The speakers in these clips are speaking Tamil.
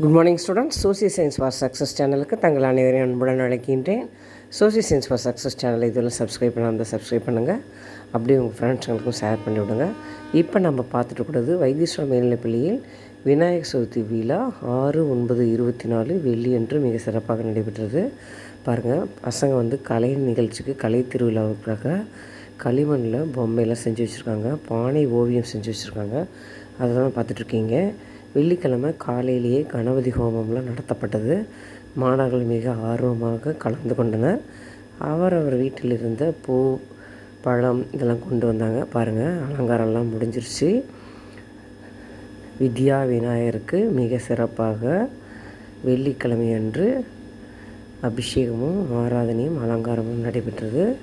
Good morning students social science for success சேனலுக்கு தங்கள் அனைவரையும் அன்புடன் அழைக்கின்றேன். சோசியல் சயின்ஸ் ஃபார் சக்ஸஸ் சேனலை இதுவரை சப்ஸ்கிரைப் பண்ணாமல் சப்ஸ்கிரைப் பண்ணுங்கள் அப்படியே உங்கள் ஃப்ரெண்ட்ஸுங்களுக்கும் ஷேர் பண்ணி விடுங்க. இப்போ நம்ம பார்த்துட்டு கூடாது வைத்தீஸ்வரம் மேல்நிலைப்பள்ளியில் விநாயகர் சதுர்த்தி விழா ஆறு ஒன்பது இருபத்தி நாலு வெள்ளி என்று மிக சிறப்பாக நடைபெற்றது. பாருங்கள் பசங்க வந்து கலை நிகழ்ச்சிக்கு கலை திருவிழாவுக்காக களிமண்ணில் பொம்மையெல்லாம் செஞ்சு வச்சுருக்காங்க. பானை ஓவியம் செஞ்சு வச்சுருக்காங்க. அதை தான் பார்த்துட்ருக்கீங்க வெள்ளிக்கிழமை காலையிலேயே கணபதி ஹோமம்லாம் நடத்தப்பட்டது. மாணவர்கள் மிக ஆர்வமாக கலந்து கொண்டனர். அவரவர் வீட்டில் இருந்த பூ பழம் இதெல்லாம் கொண்டு வந்தாங்க. பாருங்கள் அலங்காரம்லாம் முடிஞ்சிருச்சு. வித்யா விநாயகருக்கு மிக சிறப்பாக வெள்ளிக்கிழமை அன்று அபிஷேகமும் ஆராதனையும் அலங்காரமும் நடைபெற்றது.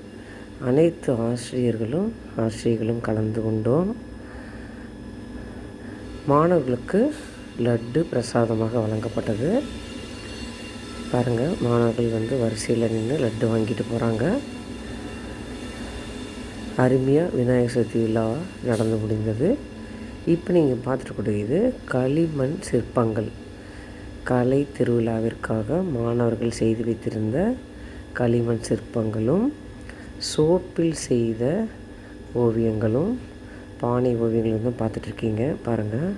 அனைத்து ஆசிரியர்களும் ஆசிரியர்களும் கலந்து கொண்டோம். மாணவர்களுக்கு லட்டு பிரசாதமாக வழங்கப்பட்டது. பாருங்கள் மாணவர்கள் வந்து வரிசையில் நின்று லட்டு வாங்கிட்டு போகிறாங்க அருமையாக விநாயகர் சதுர்த்தி விழா நடந்து முடிந்தது. இப்போ நீங்கள் பார்த்துட்டு களிமண் சிற்பங்கள். கலை திருவிழாவிற்காக மாணவர்கள் செய்து வைத்திருந்த களிமண் சிற்பங்களும் சோப்பில் செய்த ஓவியங்களும் பானை ஓவியங்கள் தான் பார்த்துட்ருக்கீங்க பாருங்கள்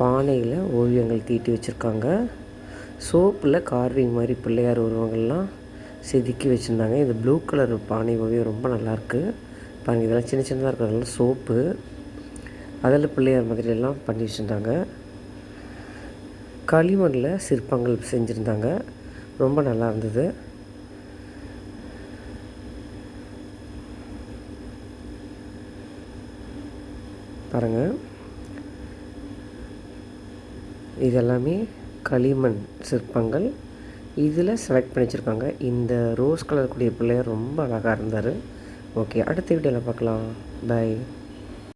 பானையில் ஓவியங்கள் தீட்டி வச்சுருக்காங்க. சோப்பில் கார்விங் மாதிரி பிள்ளையார் உருவங்கள்லாம் செதுக்கி வச்சுருந்தாங்க. இந்த ப்ளூ கலர் பானை ஓவியம் ரொம்ப நல்லாயிருக்கு பாருங்கள் இதெல்லாம் சின்ன சின்னதாக இருக்கிறதுனால சோப்பு. அதில் பிள்ளையார் மாதிரியெல்லாம் பண்ணி வச்சுருந்தாங்க. களிமண்ணில் சிற்பங்கள் செஞ்சுருந்தாங்க. ரொம்ப நல்லா இருந்தது. பாருங்கள் இதெல்லாமே களிமண் சிற்பங்கள். இதில் செலக்ட் பண்ணி வச்சுருக்காங்க. இந்த ரோஸ் கலர் கூடிய பிள்ளையர் ரொம்ப அழகாக இருந்தார். ஓகே அடுத்த வீடியோவில் பார்க்கலாம். பை